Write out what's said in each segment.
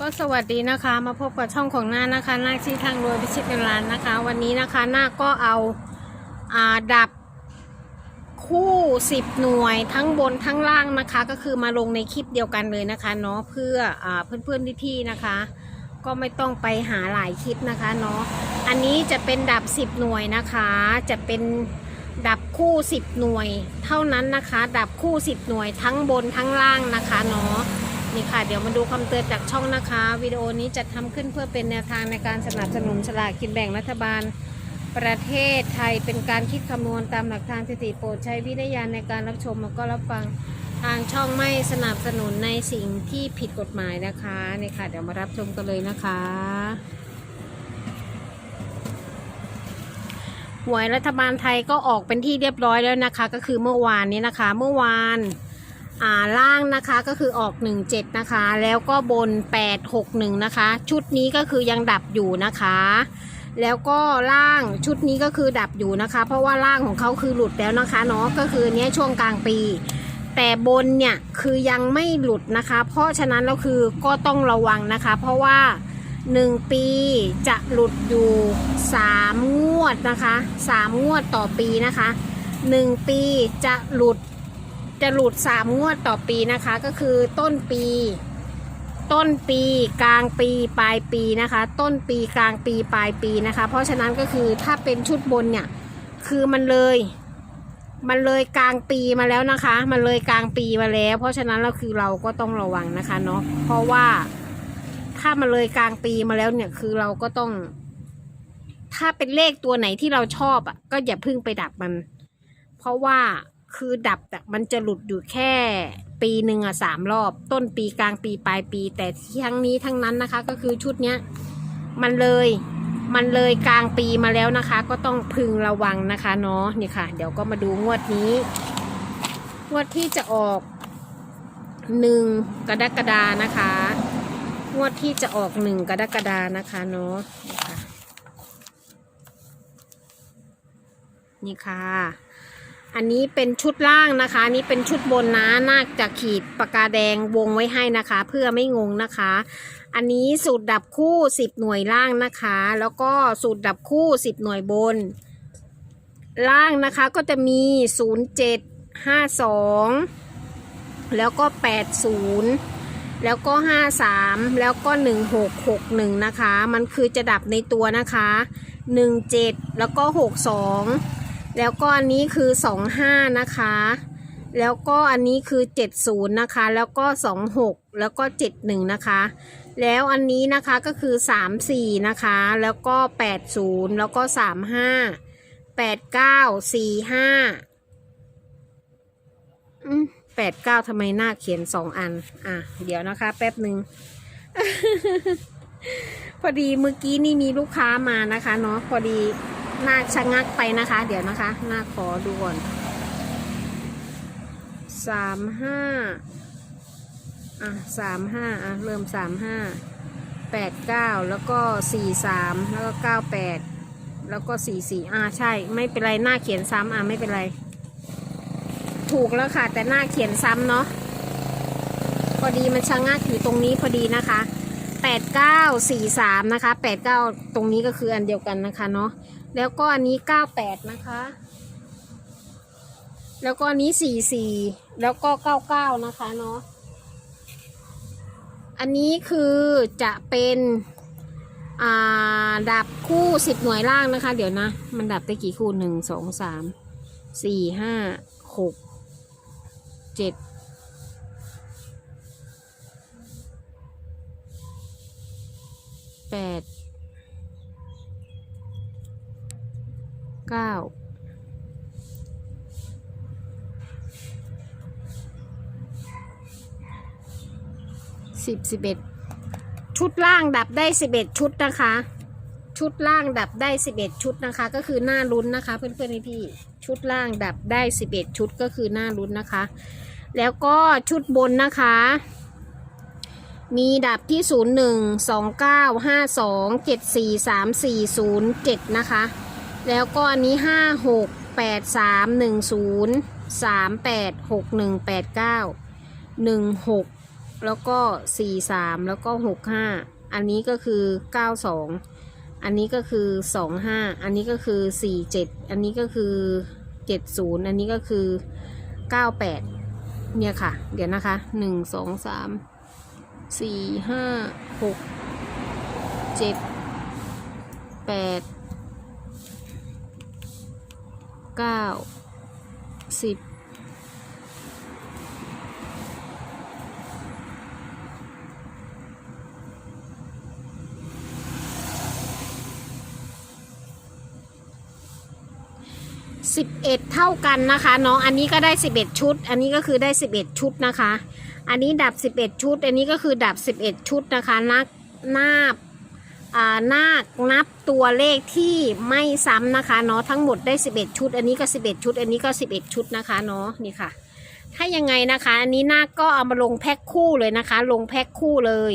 ก็สวัสดีนะคะมาพบกับช่องของหน้านะคะหน้าที่ทางรวยพิชิตเงินล้านนะคะ วันนี้นะคะหน้าก็เอาอาดับคู่สิบหน่วยทั้งบนทั้งล่างนะคะ ก็คือมาลงในคลิปเดียวกันเลยนะคะเนาะเพื่ออ่าเพื่อนๆพี่ๆนะคะ ก็ไม่ต้องไปหาหลายคลิปนะคะเนาะอันนี้จะเป็นดับสิบหน่วยนะคะ จะเป็นดับคู่สิบหน่วย เท่านั้นนะคะ ดับคู่สิบหน่วยทั้งบนทั้งล่างนะคะเนาะ นี่ค่ะ เดี๋ยวมาดูคำเตือนจากช่องนะคะ วิดีโอนี้จะทำขึ้นเพื่อเป็นแนวทางในการสนับสนุนฉลากกินแบ่งรัฐบาล ประเทศไทยเป็นการคิดคำนวณตามหลักทางสถิติโปรดใช้วิทยาณในการรับชมแล้วก็รับฟังทางช่องไม่สนับสนุนในสิ่งที่ผิดกฎหมายนะคะนี่ค่ะ เดี๋ยวมารับชมกันเลยนะคะหวยรัฐบาลไทยก็ออกเป็นที่เรียบร้อยแล้วนะคะ ก็คือเมื่อวานนี้นะคะ เมื่อวาน ล่างนะคะก็คือออก 17 นะคะ แล้วก็บน 861 นะคะ ชุดนี้ก็คือยังดับอยู่นะคะ แล้วก็ล่างชุดนี้ก็คือดับอยู่นะคะ เพราะว่าล่างของเขาคือหลุดแล้วนะคะเนาะก็คือเนี้ยช่วงกลางปี แต่บนเนี่ยคือยังไม่หลุดนะคะ เพราะฉะนั้นแล้วคือก็ต้องระวังนะคะ เพราะว่า 1 ปีจะหลุดอยู่ 3 งวดนะคะ 3 งวดต่อปีนะคะ 1 ปีจะหลุด จะหลุด3งวดต่อปีนะคะ ก็คือต้นปี ต้นปีกลางปีปลายปีนะคะ ต้นปีกลางปีปลายปีนะคะ เพราะฉะนั้นก็คือถ้าเป็นชุดบนเนี่ยคือมันเลย มันเลยกลางปีมาแล้วนะคะ มันเลยกลางปีมาแล้ว เพราะฉะนั้นเราคือเราก็ต้องระวังนะคะเนาะเพราะว่าถ้ามันเลยกลางปีมาแล้วเนี่ยคือเราก็ต้อง ถ้าเป็นเลขตัวไหนที่เราชอบอะก็อย่าพึ่งไปดับมัน เพราะว่า คือดับแต่มันจะหลุดอยู่แค่ ปีหนึ่งอะสามรอบ ต้นปีกลางปีปลายปี แต่ทั้งนี้ทั้งนั้นนะคะ ก็คือชุดเนี้ยมันเลยมันเลยกลางปีมาแล้วนะคะ ก็ต้องพึงระวังนะคะเนาะนี่ค่ะ เดี๋ยวก็มาดูงวดนี้ งวดที่จะออกหนึ่งกรกฎานะคะ งวดที่จะออกหนึ่งกรกฎานะคะเนาะนี่ค่ะ อันนี้เป็นชุดล่างนะคะนี่เป็นชุดบนนะนาคจะขีดปากกาแดงวงไว้ให้นะคะ เพื่อไม่งงนะคะ อันนี้สูตรดับคู่ 10 หน่วยล่างนะคะ แล้วก็สูตรดับคู่ 10 หน่วยบน ล่างนะคะก็จะมี 07 52 แล้วก็ 80 แล้วก็ 53 แล้วก็ 1661 นะคะ มันคือจะดับในตัวนะคะ 17 แล้วก็ 62 แล้วก็อันนี้คือ25นะคะ แล้วก็อันนี้คือ70นะคะ แล้วก็26แล้วก็71นะคะ แล้วอันนี้นะคะก็คือ34นะคะ แล้วก็80แล้วก็35 89 45อืม89ทำไมหน้าเขียน2อัน อะ เดี๋ยวนะคะ แป๊บหนึ่ง พอดีเมื่อกี้นี่มีลูกค้ามานะคะเนาะ พอดี หน้าชะงักไปนะคะ เดี๋ยวนะคะ หน้าขอดูก่อนสามห้าอะสามห้าอะเริ่มสามห้าแปดเก้าแล้วก็สี่สามแล้วก็เก้าแปดแล้วก็สี่สี่อะใช่ ไม่เป็นไรหน้าเขียนซ้ำอะไม่เป็นไร ถูกแล้วค่ะ แต่หน้าเขียนซ้ำเนาะพอดีมันชะงักอยู่ตรงนี้พอดีนะคะแปดเก้าสี่สามนะคะแปดเก้าตรงนี้ก็คืออันเดียวกันนะคะเนาะ แล้วก็อันนี้เก้าแปดนะคะ แล้วก็อันนี้สี่สี่แล้วก็เก้าเก้านะคะเนาะ อันนี้คือจะเป็นอ่าดับคู่สิบหน่วยล่างนะคะ เดี๋ยวนะ มันดับได้กี่คู่หนึ่งสองสามสี่ห้าหกเจ็ดแปด เก้าสิบสิบเอ็ดชุดล่างดับได้สิบเอ็ดชุดนะคะ ชุดล่างดับได้สิบเอ็ดชุดนะคะ ก็คือหน้าลุ้นนะคะ เพื่อนๆพี่ๆชุดล่างดับได้สิบเอ็ดชุดก็คือหน้าลุ้นนะคะ แล้วก็ชุดบนนะคะมีดับที่ 0 1 2 9 5 2 7 4 3 4 0 7 นะคะ แล้วก็อันนี้5 6 8 3 1 0 3 8 6 1 8 9 1 6แล้วก็สี่สามแล้วก็หกห้าอันนี้ก็คือเก้าสองอันนี้ก็คือสองห้าอันนี้ก็คือสี่เจ็ดอันนี้ก็คือเจ็ดศูนย์อันนี้ก็คือเก้าแปดเนี่ยค่ะ เดี๋ยวนะคะหนึ่งสองสามสี่ห้าหกเจ็ดแปด เก้าสิบสิบเอ็ดเท่ากันนะคะเนาะอันนี้ก็ได้สิบเอ็ดชุด อันนี้ก็คือได้สิบเอ็ดชุดนะคะ อันนี้ดับสิบเอ็ดชุด อันนี้ก็คือดับสิบเอ็ดชุดนะคะนักหนาบอ่า นาคนับตัวเลขที่ไม่ซ้ำนะคะเนาะทั้งหมดได้สิบเอ็ดชุด อันนี้ก็สิบเอ็ดชุด อันนี้ก็สิบเอ็ดชุดนะคะเนาะนี่ค่ะ ถ้ายังไงนะคะ อันนี้นาคก็เอามาลงแพ็คคู่เลยนะคะ ลงแพ็คคู่เลย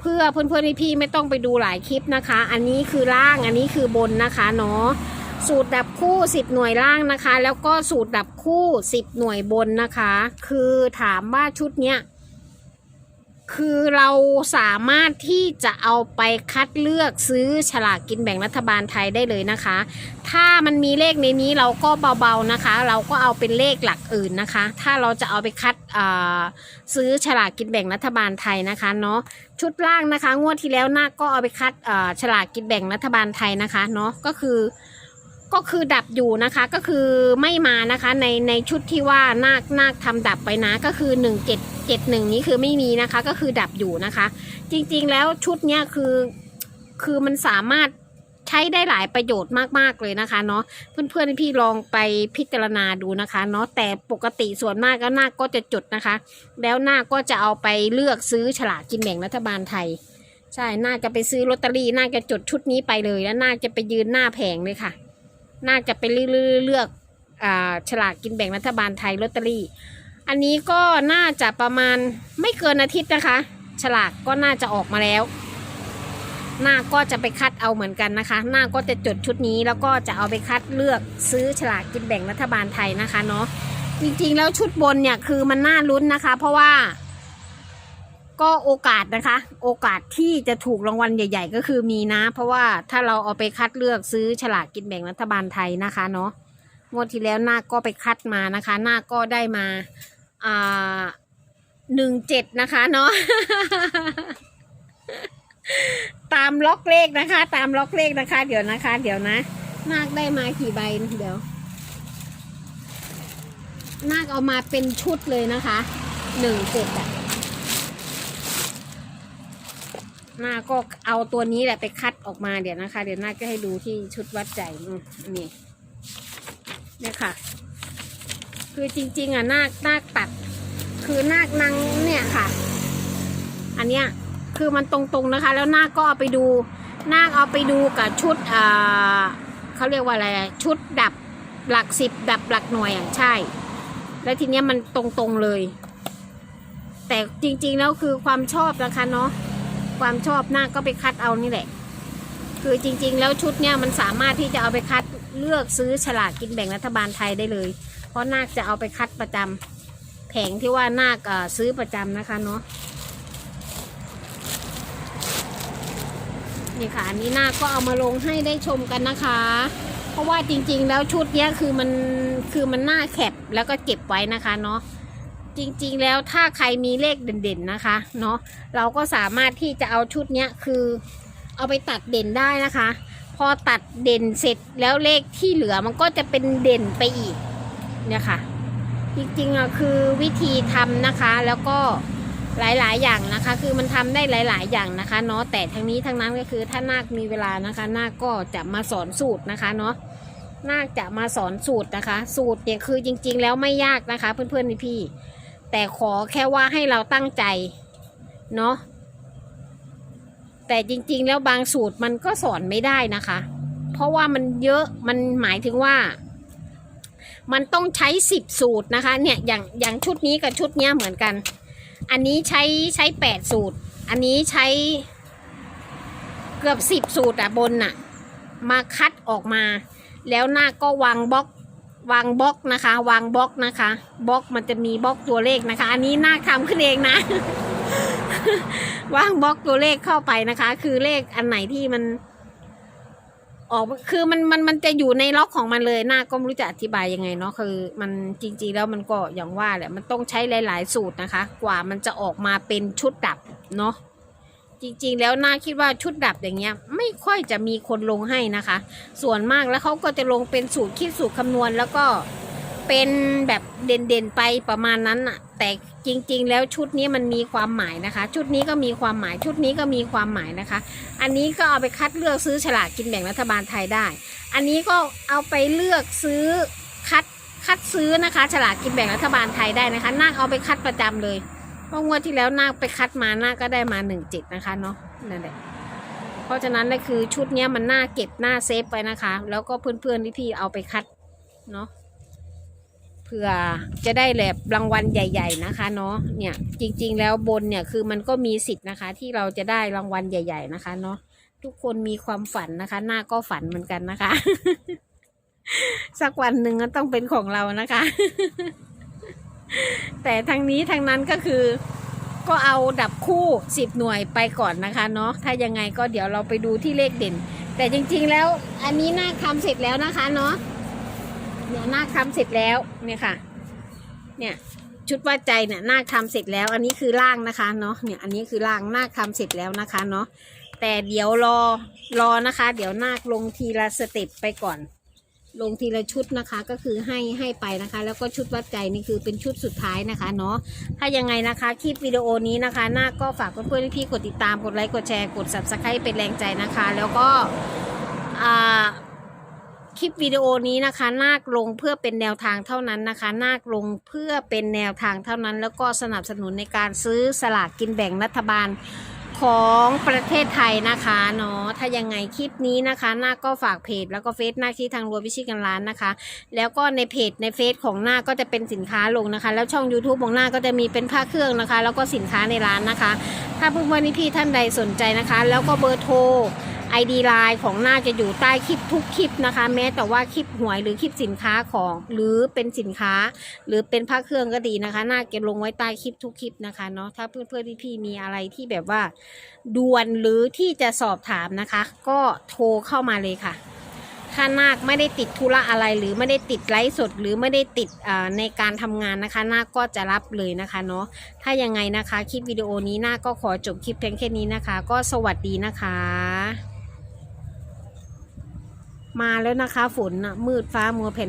เพื่อเพื่อนๆพี่ๆไม่ต้องไปดูหลายคลิปนะคะ อันนี้คือล่างอันนี้คือบนนะคะเนาะสูตรดับคู่ 10 หน่วยล่างนะคะ แล้วก็สูตรดับคู่ 10 หน่วยบนนะคะ คือถามว่าชุดเนี้ย คือเราสามารถที่จะเอาไปคัดเลือกซื้อฉลากกินแบ่งรัฐบาลไทยได้เลยนะคะ ถ้ามันมีเลขในนี้เราก็เบาๆนะคะ เราก็เอาเป็นเลขหลักอื่นนะคะ ถ้าเราจะเอาไปคัดอ่าซื้อฉลากกินแบ่งรัฐบาลไทยนะคะเนาะชุดล่างนะคะ งวดที่แล้วนาก็เอาไปคัดเอ่อฉลากกินแบ่งรัฐบาลไทยนะคะเนาะก็คือ ก็คือดับอยู่นะคะก็คือไม่มานะคะในในชุดที่ว่านาคนาคทำดับไปนะก็คือหนึ่งเจ็ดเจ็ดหนึ่งนี้คือไม่มีนะคะ ก็คือดับอยู่นะคะ จริงๆแล้วชุดเนี้ยคือคือมันสามารถใช้ได้หลายประโยชน์มากๆเลยนะคะเนาะเพื่อนๆพี่ลองไปพิจารณาดูนะคะเนาะแต่ปกติส่วนมากก็นาคก็จะจุดนะคะ แล้วนาคก็จะเอาไปเลือกซื้อฉลากกินแบ่งรัฐบาลไทย ใช่น่าจะไปซื้อลอตเตอรี่น่าจะจดชุดนี้ไปเลยแล้วน่าจะไปยืนหน้าแผงเลยค่ะ น่าจะไปเลือกเลือกอ่าฉลากกินแบ่งรัฐบาลไทยลอตเตอรี่ อันนี้ก็น่าจะประมาณไม่เกินอาทิตย์นะคะ ฉลากก็น่าจะออกมาแล้ว หน้าก็จะไปคัดเอาเหมือนกันนะคะ หน้าก็จะจดชุดนี้แล้วก็จะเอาไปคัดเลือกซื้อฉลากกินแบ่งรัฐบาลไทยนะคะเนาะจริงๆแล้วชุดบนเนี่ยคือมันน่าลุ้นนะคะ เพราะว่า ก็โอกาสนะคะ โอกาสที่จะถูกรางวัลใหญ่ ๆ ก็คือมีนะ เพราะว่าถ้าเราเอาไปคัดเลือกซื้อฉลากกินแบ่งรัฐบาลไทยนะคะเนาะงวดที่แล้วนาคก็ไปคัดมานะคะนาคก็ได้มาอ่าหนึ่งเจ็ดนะคะเนาะตามล็อกเลขนะคะ ตามล็อกเลขนะคะ เดี๋ยวนะคะ เดี๋ยวนะนาคได้มากี่ใบเดี๋ยว นาคเอามาเป็นชุดเลยนะคะหนึ่งเจ็ดอะ หน้าก็เอาตัวนี้แหละไปคัดออกมาเดี๋ยวนะคะ เดี๋ยวหน้าก็ให้ดูที่ชุดวัดใจนี่เนี่ยค่ะ คือจริง ๆอะนาคนาคตัด คือนาคนังเนี่ยค่ะ อันเนี้ยคือมันตรงๆนะคะ แล้วนาคก็เอาไปดูนาคเอาไปดูกับชุดอ่าเขาเรียกว่าอะไรชุดดับหลักสิบดับหลักหน่วยอะใช่ แล้วทีเนี้ยมันตรงๆเลย แต่จริง ๆ แล้วคือความชอบนะคะเนาะ ความชอบหน้าก็ไปคัดเอานี่แหละ คือจริง ๆ แล้วชุดเนี้ยมันสามารถที่จะเอาไปคัดเลือกซื้อฉลากกินแบ่งรัฐบาลไทยได้เลย เพราะนาคจะเอาไปคัดประจำแผงที่ว่านาคซื้อประจำนะคะเนาะนี่ค่ะอันนี้นาคก็เอามาลงให้ได้ชมกันนะคะ เพราะว่าจริง ๆ แล้วชุดเนี้ยคือมันคือมันหน่าแคปแล้วก็เก็บไว้นะคะเนาะ จริงๆแล้วถ้าใครมีเลขเด่นๆนะคะเนาะเราก็สามารถที่จะเอาชุดเนี้ยคือ เอาไปตัดเด่นได้นะคะ พอตัดเด่นเสร็จแล้วเลขที่เหลือมันก็จะเป็นเด่นไปอีกเนี่ยค่ะ จริงๆอะคือวิธีทำนะคะแล้วก็หลายๆ อย่างนะคะ คือมันทำได้หลาย ๆ อย่างนะคะเนาะแต่ทั้งนี้ทั้งนั้นก็คือถ้านาคมีเวลานะคะ นาคก็จะมาสอนสูตรนะคะเนาะนาคจะมาสอนสูตรนะคะ สูตรเนี่ยคือจริง ๆ แล้วไม่ยากนะคะ เพื่อนๆพี่ แต่ขอแค่ว่าให้เราตั้งใจ เนาะแต่จริงๆ แล้วบางสูตรมันก็สอนไม่ได้นะคะ เพราะว่ามันเยอะมันหมายถึงว่า มันต้องใช้สิบสูตรนะคะ เนี่ยอย่างอย่างชุดนี้กับชุดเนี้ยเหมือนกัน อันนี้ใช้ใช้แปดสูตร อันนี้ใช้เกือบสิบสูตรอะบนน่ะมาคัดออกมา แล้วหน้าก็วางบล็อก วางบล็อกนะคะ วางบล็อกนะคะบล็อกมันจะมีบล็อกตัวเลขนะคะ อันนี้นาทำขึ้นเองนะ วางบล็อกตัวเลขเข้าไปนะคะ คือเลขอันไหนที่มัน ออกคือมันมันมันจะอยู่ในล็อกของมันเลยหน้าก็ไม่รู้จะอธิบายยังไงเนาะคือ มันจริงๆแล้วมันก็อย่างว่าแหละมันต้องใช้หลาย ๆ สูตรนะคะ กว่ามันจะออกมาเป็นชุดดับเนาะ จริงๆ แล้วน่าคิดว่าชุดดับอย่างเงี้ย ไม่ค่อยจะมีคนลงให้นะคะ ส่วนมากแล้วเขาก็จะลงเป็นสูตรคิดสูตรคำนวณแล้วก็เป็นแบบเด่นๆไปประมาณนั้นอะแต่จริงๆ แล้วชุดนี้มันมีความหมายนะคะ ชุดนี้ก็มีความหมาย ชุดนี้ก็มีความหมายนะคะ อันนี้ก็เอาไปคัดเลือกซื้อฉลากกินแบ่งรัฐบาลไทยได้ อันนี้ก็เอาไปเลือกซื้อคัดคัดซื้อนะคะ ฉลากกินแบ่งรัฐบาลไทยได้นะคะนาเอาไปคัดประจำเลย เพราะงวดที่แล้วนาคไปคัดมานาคก็ได้มาหนึ่งจิตนะคะเนาะนั่นแหละเพราะฉะนั้นเลยคือชุดเนี้ยมันน่าเก็บหน่าเซฟไปนะคะ แล้วก็เพื่อนๆพี่ๆเอาไปคัดเนาะเพื่อจะได้แบบรางวัลใหญ่ ๆนะคะเนาะเนี่ยจริง ๆ แล้วบนเนี่ยคือมันก็มีสิทธิ์นะคะ ที่เราจะได้รางวัลใหญ่ ๆนะคะเนาะทุกคนมีความฝันนะคะ หน้าก็ฝันเหมือนกันนะคะ สักวันหนึ่งก็ต้องเป็นของเรานะคะ แต่ทางนี้ทางนั้นก็คือก็เอาดับคู่สิบหน่วยไปก่อนนะคะเนาะถ้ายังไงก็เดี๋ยวเราไปดูที่เลขเด่น แต่จริงๆแล้วอันนี้หน้าคำเสร็จแล้วนะคะเนาะเนี่ยหน้าคำเสร็จแล้วเนี่ยค่ะ เนี่ยชุดว่าใจเนี่ยหน้าคำเสร็จแล้ว อันนี้คือล่างนะคะเนาะเนี่ยอันนี้คือล่างหน้าคำเสร็จแล้วนะคะเนาะแต่เดี๋ยวรอรอนะคะ เดี๋ยวนาคลงทีละสเต็ปไปก่อน ลงทีละชุดนะคะก็คือให้ให้ไปนะคะ แล้วก็ชุดวัดใจนี่คือเป็นชุดสุดท้ายนะคะเนาะถ้ายังไงนะคะคลิปวิดีโอนี้นะคะนาคก็ฝากเพื่อนๆพี่กดติดตามกดไลค์กดแชร์กด subscribe เป็นแรงใจนะคะ แล้วก็คลิปวิดีโอนี้นะคะนาคลงเพื่อเป็นแนวทางเท่านั้นนะคะ นาคลงเพื่อเป็นแนวทางเท่านั้น แล้วก็สนับสนุนในการซื้อสลากกินแบ่งรัฐบาล ของประเทศไทยนะคะเนาะถ้ายังไงคลิปนี้นะคะหน้าก็ฝากเพจแล้วก็เฟซหน้าที่ทางรัวพิชิตกันร้านนะคะ แล้วก็ในเพจในเฟซของหน้าก็จะเป็นสินค้าลงนะคะ แล้วช่อง YouTube ของหน้าก็จะมีเป็นผ้าเครื่องนะคะ แล้วก็สินค้าในร้านนะคะ ถ้าเพื่อนๆพี่ท่านใดสนใจนะคะ แล้วก็เบอร์โทร ID ไลน์ของหน้าจะอยู่ใต้คลิปทุกคลิปนะคะ แม้แต่ว่าคลิปหวยหรือคลิปสินค้าของ หรือเป็นสินค้า หรือเป็นผ้าเครื่องก็ดีนะคะ หน้าเก็บลงไว้ใต้คลิปทุกคลิปนะคะเนาะถ้าเพื่อนๆพี่ๆมีอะไรที่แบบว่าด่วนหรือที่จะสอบถามนะคะ ก็โทรเข้ามาเลยค่ะถ้านาคไม่ได้ติดธุระอะไรหรือไม่ได้ติดไลฟ์สดหรือไม่ได้ติดในการทำงานนะคะ นาคก็จะรับเลยนะคะเนาะถ้ายังไงนะคะ คลิปวิดีโอนี้นาคก็ขอจบคลิปเพียงแค่นี้นะคะ ก็สวัสดีนะคะ มาแล้วนะคะ ฝนนะมืดฟ้ามัวเพล